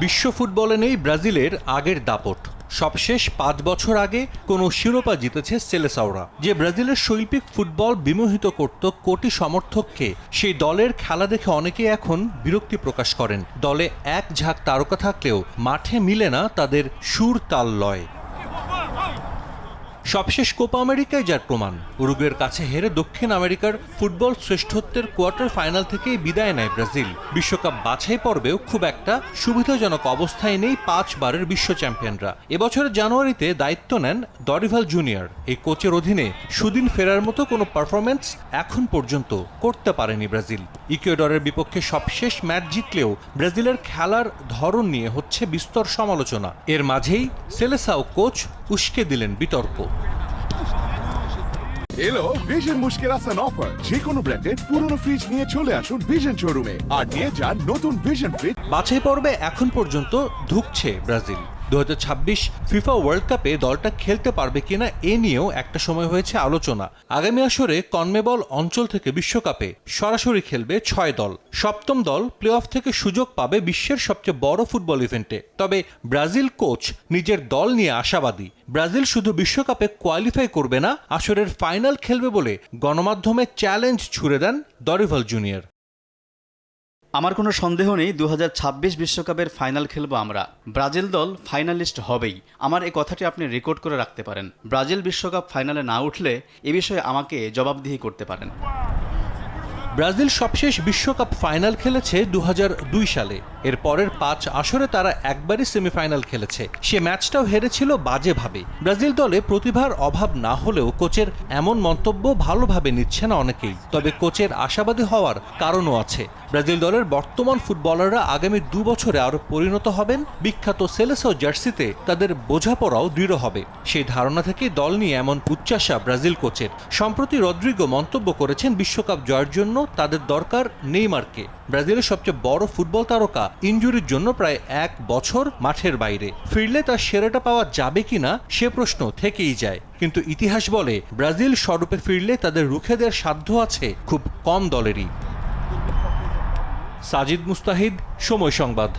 বিশ্ব ফুটবলে নেই ব্রাজিলের আগের দাপট। সবশেষ পাঁচ বছর আগে কোনো শিরোপা জিতেছে সেলেসাওরা। যে ব্রাজিলের শৈল্পিক ফুটবল বিমোহিত করত কোটি সমর্থককে, সেই দলের খেলা দেখে অনেকে এখন বিরক্তি প্রকাশ করেন। দলে এক ঝাঁক তারকা থাকলেও মাঠে মিলে না তাদের সুর তাল লয়। সবশেষ কোপা আমেরিকায় যার প্রমাণ। উরুগুয়ের কাছে হেরে দক্ষিণ আমেরিকার ফুটবল শ্রেষ্ঠত্বের কোয়ার্টার ফাইনাল থেকেই বিদায় নেয় ব্রাজিল। বিশ্বকাপ বাছাই পর্বেও খুব একটা সুবিধাজনক অবস্থায় নেই পাঁচবারের বিশ্ব চ্যাম্পিয়নরা। এবছরের জানুয়ারিতে দায়িত্ব নেন দরিভাল জুনিয়র। এই কোচের অধীনে সুদিন ফেরার মতো কোনো পারফরমেন্স এখন পর্যন্ত করতে পারেনি ব্রাজিল। ইকুয়েডরের বিপক্ষে সবশেষ ম্যাচ জিতলেও ব্রাজিলের খেলার ধরন নিয়ে হচ্ছে বিস্তর সমালোচনা। এর মাঝেই সেলেসাও কোচ উস্কে দিলেন বিতর্ক। এলো ভিশন মুশকিল আসান অফার যে কোনো ব্র্যান্ডের পুরনো ফ্রিজ নিয়ে চলে আসুন ভিশন শোরুমে আর নিয়ে যান নতুন ভিশন ফ্রিজ বাছাই পর্বে এখন পর্যন্ত ধুকছে ব্রাজিল। দু হাজার ছাব্বিশ ফিফা ওয়ার্ল্ড কাপে দলটা খেলতে পারবে কিনা এ নিয়েও একটা সময় হয়েছে আলোচনা। আগামী আসরে কনমেবল অঞ্চল থেকে বিশ্বকাপে সরাসরি খেলবে ছয় দল। সপ্তম দল প্লে অফ থেকে সুযোগ পাবে বিশ্বের সবচেয়ে বড় ফুটবল ইভেন্টে। তবে ব্রাজিল কোচ নিজের দল নিয়ে আশাবাদী। ব্রাজিল শুধু বিশ্বকাপে কোয়ালিফাই করবে না, আসরের ফাইনাল খেলবে বলে গণমাধ্যমে চ্যালেঞ্জ ছুড়ে দেন দরিভাল জুনিয়র আমার কোনো সন্দেহ নেই দু বিশ্বকাপের ফাইনাল খেলব আমরা। ব্রাজিল দল ফাইনালিস্ট হবেই। আমার এই কথাটি আপনি রেকর্ড করে রাখতে পারেন। ব্রাজিল বিশ্বকাপ ফাইনালে না উঠলে এ বিষয়ে আমাকে জবাবদিহি করতে পারেন। ব্রাজিল সবশেষ বিশ্বকাপ ফাইনাল খেলেছে দু হাজার দুই সালে। এর পরের পাঁচ আসরে তারা একবারই সেমিফাইনাল খেলেছে। সে ম্যাচটাও হেরেছিল বাজেভাবে। ব্রাজিল দলে প্রতিভার অভাব না হলেও কোচের এমন মন্তব্য ভালোভাবে নিচ্ছে না অনেকেই। তবে কোচের আশাবাদী হওয়ার কারণও আছে। ব্রাজিল দলের বর্তমান ফুটবলাররা আগামী দু বছরে আরও পরিণত হবেন। বিখ্যাত সেলেসো জার্সিতে তাদের বোঝাপড়াও দৃঢ় হবে। সেই ধারণা থেকে দল নিয়ে এমন উচ্চাসা ব্রাজিল কোচের। সম্প্রতি রদ্রিগো মন্তব্য করেছেন বিশ্বকাপ জয়ের জন্য তাদের দরকার নেইমারকে। ব্রাজিলের সবচেয়ে বড় ফুটবল তারকা ইনজুরির জন্য প্রায় এক বছর মাঠের বাইরে। ফিরলে তার সেরাটা পাওয়া যাবে কি না সে প্রশ্ন থেকেই যায়। কিন্তু ইতিহাস বলে, ব্রাজিল স্বরূপে ফিরলে তাদের রুখেদের সাধ্য আছে খুব কম দলেরই। সাজিদ মুস্তাহিদ, সময় সংবাদ।